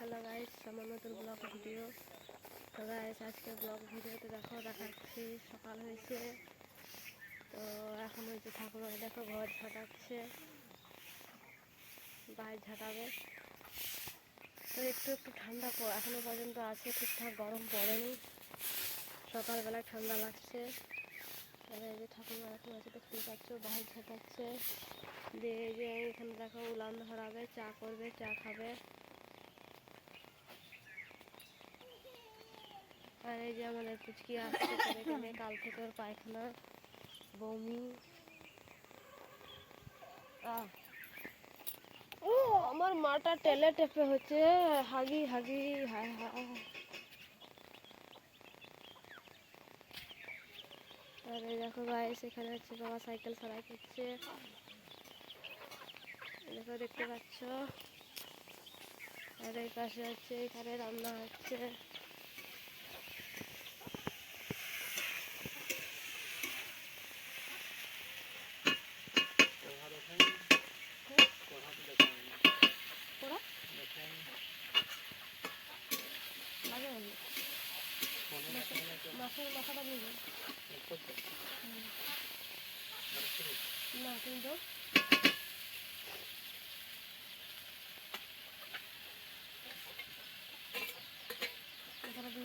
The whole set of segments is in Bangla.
হ্যালো গাইস, আমার নতুন ব্লগ ভিডিও তো গাইস আজকে ব্লগ ভিডিওতে দেখো, দেখাচ্ছি, সকাল হয়েছে। তো এখন হয়েছে ঠাকুমা দেখো, ঘর ঝাঁটাচ্ছে। বাইরে ঝাঁটাবে। তো একটু একটু ঠান্ডা পড় এখনও পর্যন্ত আছে, ঠিকঠাক গরম পড়েনি। সকালবেলা ঠান্ডা লাগছে। আর এই যে ঠাকুমা এখন আছে দেখতে পাচ্ছ বাইরে ঝাঁটাচ্ছে। দিয়ে যে এখানে দেখো, উলান ধরাবে, চা করবে, চা খাবে। আর এই যে আমাদের পুচকি আসছে এখানে কাল থেকে ওর পায়খানা বমি। ও আমার মাটা টেলে টেপে হচ্ছে হাগি হাগি হায় হায়। আর এই দেখো গাইস এখানে হচ্ছে বাবা সাইকেল সারাই করছে। দেখো দেখতে পাচ্ছ? আর এই পাশে হচ্ছে এখানে রান্না হচ্ছে।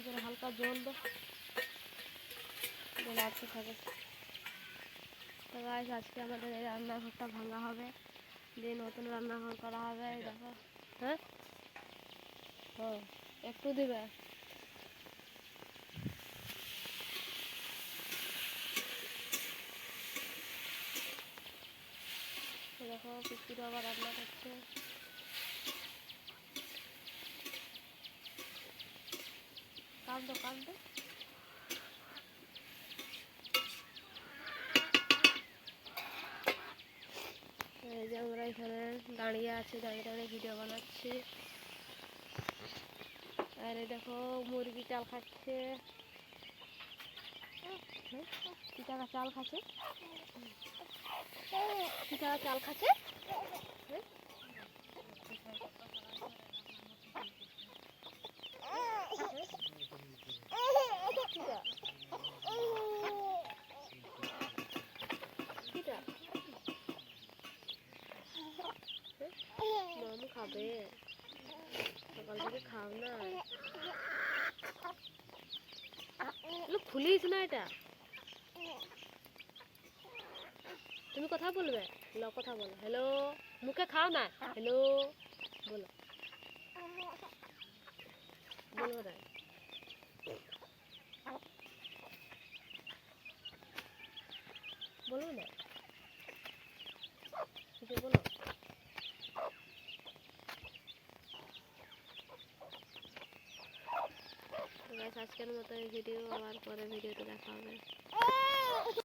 করে হালকা জল গাইস আজকে আমাদের এই রান্নাঘরটা ভাঙা হবে দিয়ে। নতুন রান্নাঘর করা হবে দেখো হ্যাঁ হ্যাঁ একটু দিবে দেখো পিস্তিটা আবার রান্না করছে। কাঁদো কাঁদো এই যে আমরা এখানে দাঁড়িয়ে আছি, দাঁড়িয়ে দাঁড়িয়ে ভিডিও বানাচ্ছি। আর দেখো, মুরগি চাল খাচ্ছে। কি টাকা চাল খাচ্ছে কি চাল খাচ্ছে? মামু খাবে সকাল থেকে খাও না খুলিস না এটা তুমি কথা বলবে? হ্যালো কথা বলো। হ্যালো মুখে খাও না? হ্যালো বলো। বলব না। বলব না। বলো। আজকের মতো ভিডিও আবার পরে ভিডিওতে দেখা হবে।